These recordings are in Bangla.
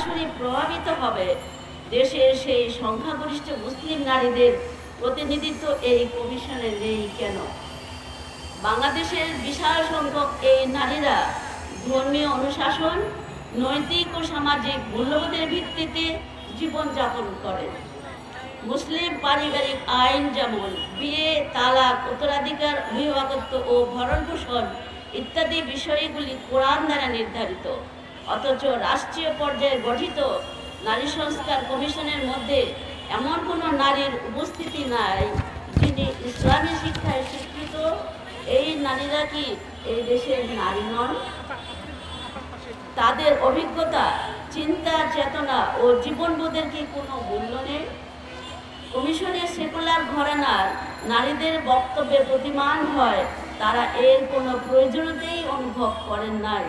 সরাসরি প্রভাবিত হবে। দেশের সেই সংখ্যাগরিষ্ঠ মুসলিম নারীদের প্রতিনিধিত্ব এই কমিশনে নেই কেন? বাংলাদেশের বিশাল সংখ্যক এই নারীরা ধর্মীয় অনুশাসন, নৈতিক ও সামাজিক মূল্যবোধের ভিত্তিতে জীবনযাপন করেন। মুসলিম পারিবারিক আইন যেমন বিয়ে, তালাক, উত্তরাধিকার, অভিভাবকত্ব ও ভরণ পোষণ ইত্যাদি বিষয়গুলি কোরআন দ্বারা নির্ধারিত। অথচ রাষ্ট্রীয় পর্যায়ে গঠিত নারী সংস্কার কমিশনের মধ্যে এমন কোনো নারীর উপস্থিতি নাই যিনি ইসলামী শিক্ষায় শিক্ষিত। এই নারীরা কি এই দেশের নারী নন? তাদের অভিজ্ঞতা, চিন্তা, চেতনা ও জীবনবোধের কি কোনো মূল্য নেই? কমিশনের সেকুলার ঘরানার নারীদের বক্তব্যে প্রতিমান হয়, তারা এর কোনো প্রয়োজনীয়তাই অনুভব করেন নাই।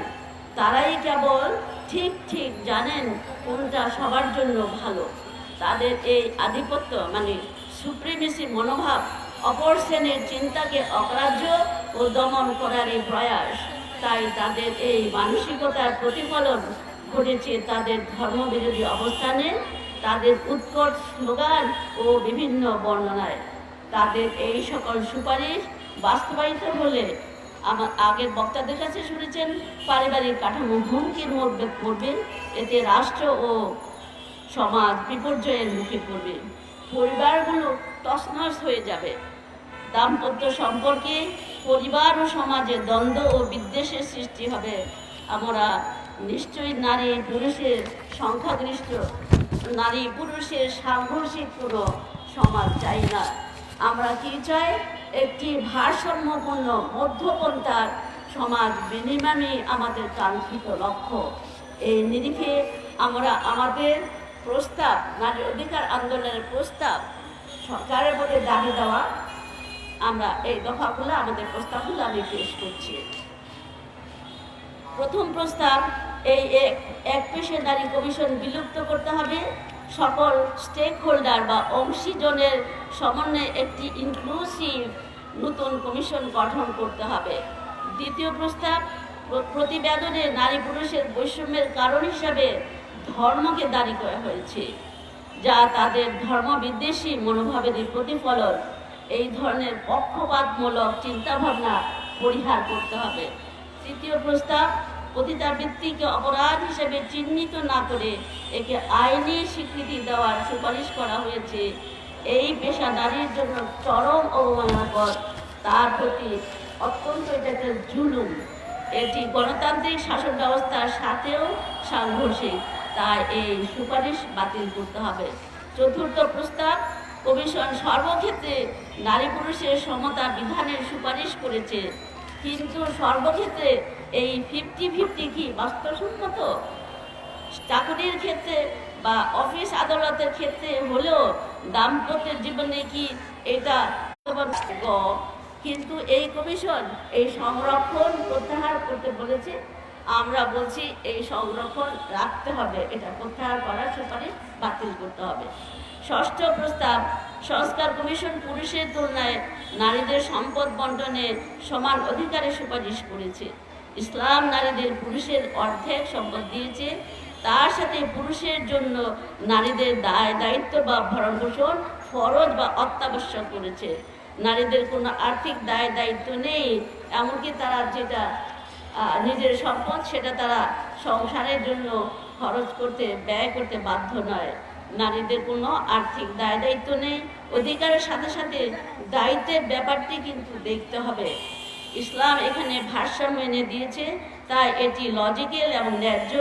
তারাই কেবল ঠিক ঠিক জানেন কোনটা সবার জন্য ভালো। তাদের এই আধিপত্য মানে সুপ্রিমেসি মনোভাব অপর শ্রেণির চিন্তাকে অগ্রাহ্য ও দমন করার এই প্রয়াস। তাই তাদের এই মানসিকতার প্রতিফলন ঘটেছে তাদের ধর্মবিরোধী অবস্থানে, তাদের উৎকট স্লোগান ও বিভিন্ন বর্ণনায়। তাদের এই সকল সুপারিশ বাস্তবায়িত হলে আমার আগের বক্তাদের কাছে শুনেছেন, পারিবারিক কাঠামো হুমকির মধ্যে পড়বে এতে রাষ্ট্র ও সমাজ বিপর্যয়ের মুখে পড়বে। পরিবারগুলো তছনছ হয়ে যাবে। দাম্পত্য সম্পর্কে পরিবার ও সমাজে দ্বন্দ্ব ও বিদ্বেষের সৃষ্টি হবে। আমরা নিশ্চয়ই নারী পুরুষের সংখ্যাগরিষ্ঠ, নারী পুরুষের সাংঘর্ষিক কোনো সমাজ চাই না। আমরা কি চাই? একটি ভারসাম্যপূর্ণ মধ্যপন্থার সমাজ বিনিময়ই আমাদের কাঙ্ক্ষিত লক্ষ্য। এই নিরিখে আমরা আমাদের প্রস্তাব, নারী অধিকার আন্দোলনের প্রস্তাব, সরকারের প্রতি দাবি দেওয়া, আমরা এই দফাগুলো, আমাদের প্রস্তাবগুলো আমি পেশ করছি। প্রথম প্রস্তাব, এই এক এক পেশাদারি কমিশন বিলুপ্ত করতে হবে। সকল স্টেক হোল্ডার বা অংশীজনের সমন্বয়ে একটি ইনক্লুসিভ নতুন কমিশন গঠন করতে হবে। দ্বিতীয় প্রস্তাব প্রতিবেদনে নারী পুরুষের বৈষম্যের কারণ হিসাবে ধর্মকে দাঁড়ি করা হয়েছে, যা তাদের ধর্মবিদ্বেষী মনোভাবের প্রতিফলন। এই ধরনের পক্ষপাতমূলক চিন্তাভাবনা পরিহার করতে হবে। তৃতীয় প্রস্তাব পতিতাবৃত্তিকে অপরাধ হিসেবে চিহ্নিত না করে একে আইনি স্বীকৃতি দেওয়ার সুপারিশ করা হয়েছে। এই পেশা নারীর জন্য চরম অবমাননাকর তার প্রতি অত্যন্ত এটা একটা জুলুম। এটি গণতান্ত্রিক শাসন ব্যবস্থার সাথেও সাংঘর্ষিক। তাই এই সুপারিশ বাতিল করতে হবে। চতুর্থ প্রস্তাব, কমিশন সর্বক্ষেত্রে নারী পুরুষের সমতা বিধানের সুপারিশ করেছে। কিন্তু সর্বক্ষেত্রে এই ফিফটি ফিফটি কি বাস্তবসম্মত? চাকরির ক্ষেত্রে বা অফিস আদালতের ক্ষেত্রে হলেও দাম্পত্যের জীবনে কি এটা কিন্তু এই কমিশন এই সংরক্ষণ প্রত্যাহার করতে বলেছে। আমরা বলছি এই সংরক্ষণ রাখতে হবে, এটা প্রত্যাহার করার সুপারিশ বাতিল করতে হবে। ষষ্ঠ প্রস্তাব, সংস্কার কমিশন পুরুষের তুলনায় নারীদের সম্পদ বন্টনে সমান অধিকারের সুপারিশ করেছে। ইসলাম নারীদের পুরুষের অর্ধেক সম্পদ দিয়েছে তার সাথে পুরুষের জন্য নারীদের দায়, দায়িত্ব বা ভরণ পোষণ ফরজ বা অত্যাবশ্যক করেছে। নারীদের কোনো আর্থিক দায়, দায়িত্ব নেই, এমনকি তারা যেটা নিজের সম্পদ সেটা তারা সংসারের জন্য খরচ করতে, ব্যয় করতে বাধ্য নয়। নারীদের কোনো আর্থিক দায়, দায়িত্ব নেই। অধিকারের সাথে সাথে দায়িত্বের ব্যাপারটি কিন্তু দেখতে হবে। ইসলাম এখানে ভারসাম্য এনে দিয়েছে, তাই এটি লজিক্যাল এবং ন্যায্য।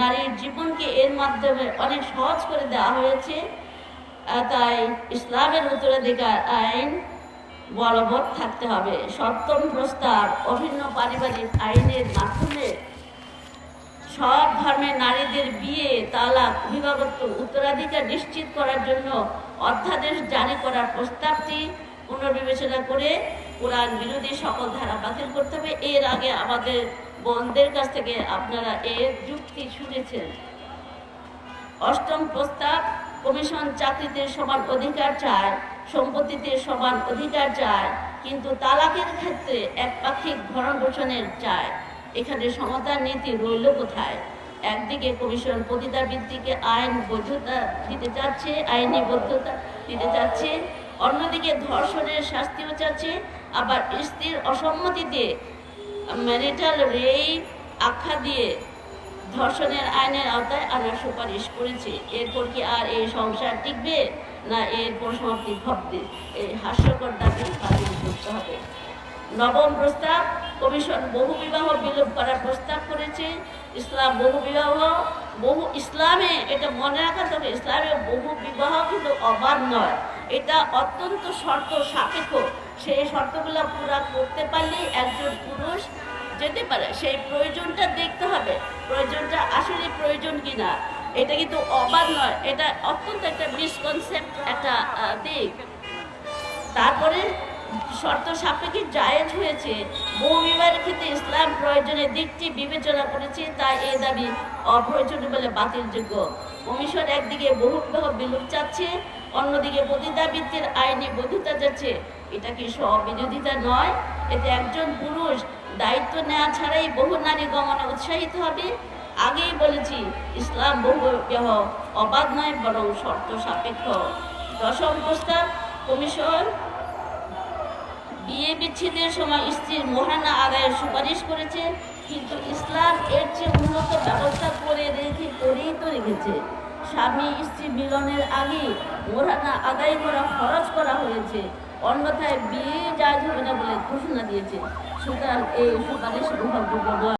নারীর জীবনকে এর মাধ্যমে অনেক সহজ করে দেওয়া হয়েছে। তাই ইসলামের উত্তরাধিকার আইন বলবৎ থাকতে হবে। সপ্তম প্রস্তাব, অভিন্ন পারিবারিক আইনের মাধ্যমে সব ধর্মের নারীদের বিয়ে, তালাক, অভিভাবকত্ব, উত্তরাধিকার নিশ্চিত করার জন্য অধ্যাদেশ জারি করার প্রস্তাবটি পুনর্বিবেচনা করে কোরআন বিরোধী সকল ধারা বাতিল করতে হবে। এর আগে আমাদের বোনদের কাছ থেকে আপনারা এর যুক্তি শুনেছেন। অষ্টম প্রস্তাব, কমিশন চাকরিতে সমান অধিকার চায়, সম্পত্তিতে সমান অধিকার চায়, কিন্তু তালাকের ক্ষেত্রে একপাক্ষিক ভরণ পোষণের চায়। এখানে সমতার নীতি রইল কোথায়? একদিকে কমিশন পতিতা ভিত্তিকে আইন বৈধতা দিতে চাচ্ছে, আইনি বৈধতা দিতে চাচ্ছে, অন্যদিকে ধর্ষণের শাস্তিও চাচ্ছে আবার স্ত্রীর অসম্মতিতে ম্যারিটাল রেপ আখ্যা দিয়ে ধর্ষণের আইনের আওতায় আনার সুপারিশ করেছে। এরপর কি আর এই সংসার টিকবে না এরপর সমাপ্তি ঘটবে? এই হাস্যকর দাবি বাতিল করতে হবে। নবম প্রস্তাব, কমিশন বহু বিবাহ বিলোপ করার প্রস্তাব করেছে। ইসলাম বহু বিবাহ, বহু ইসলামে, এটা মনে রাখা তবে ইসলামে বহু বিবাহ কিন্তু অবাধ নয়। এটা অত্যন্ত শর্ত সাপেক্ষ। সেই শর্তগুলো পুরা করতে পারলেই একজন পুরুষ যেতে পারে। সেই প্রয়োজনটা দেখতে হবে, প্রয়োজনটা আসলে প্রয়োজন কিনা। এটা কিন্তু অবাধ নয়, এটা অত্যন্ত একটা মিসকনসেপ্ট একটা দিক। তারপরে শর্ত সাপেক্ষে জায়েজ হয়েছে, বহু বিবাহের ক্ষেত্রে ইসলাম প্রয়োজনের দিকটি বিবেচনা করেছে, তাই এই দাবি অপ্রয়োজনীয় বলে বাতিলযোগ্য কমিশন একদিকে বহু বিবাহ বিলোপ চাচ্ছে অন্যদিকে পতিতাবৃত্তির আইনে বৈধতা যাচ্ছে, এটা কি স্ববিরোধিতা নয়? এতে একজন পুরুষ দায়িত্ব নেওয়া ছাড়াই বহু নারী গমনে উৎসাহিত হবে। আগেই বলেছি, ইসলাম বহু বিবাহ অবাধ নয়, বরং শর্ত সাপেক্ষ। দশম প্রস্তাব, কমিশন বিয়ে বিচ্ছেদের সময় স্ত্রীর মহানা আদায়ের সুপারিশ করেছে, কিন্তু ইসলাম এর চেয়ে উন্নত ব্যবস্থা করে রেখে করেই তো রেখেছে। স্বামী, স্ত্রী মিলনের আগে মোরানা আদায় করা, খরচ করা হয়েছে। অন্যথায় বিয়ে জায়জ হবে না বলে ঘোষণা দিয়েছে। সুতরাং এই সুপারিশ গ্রহণযোগ্য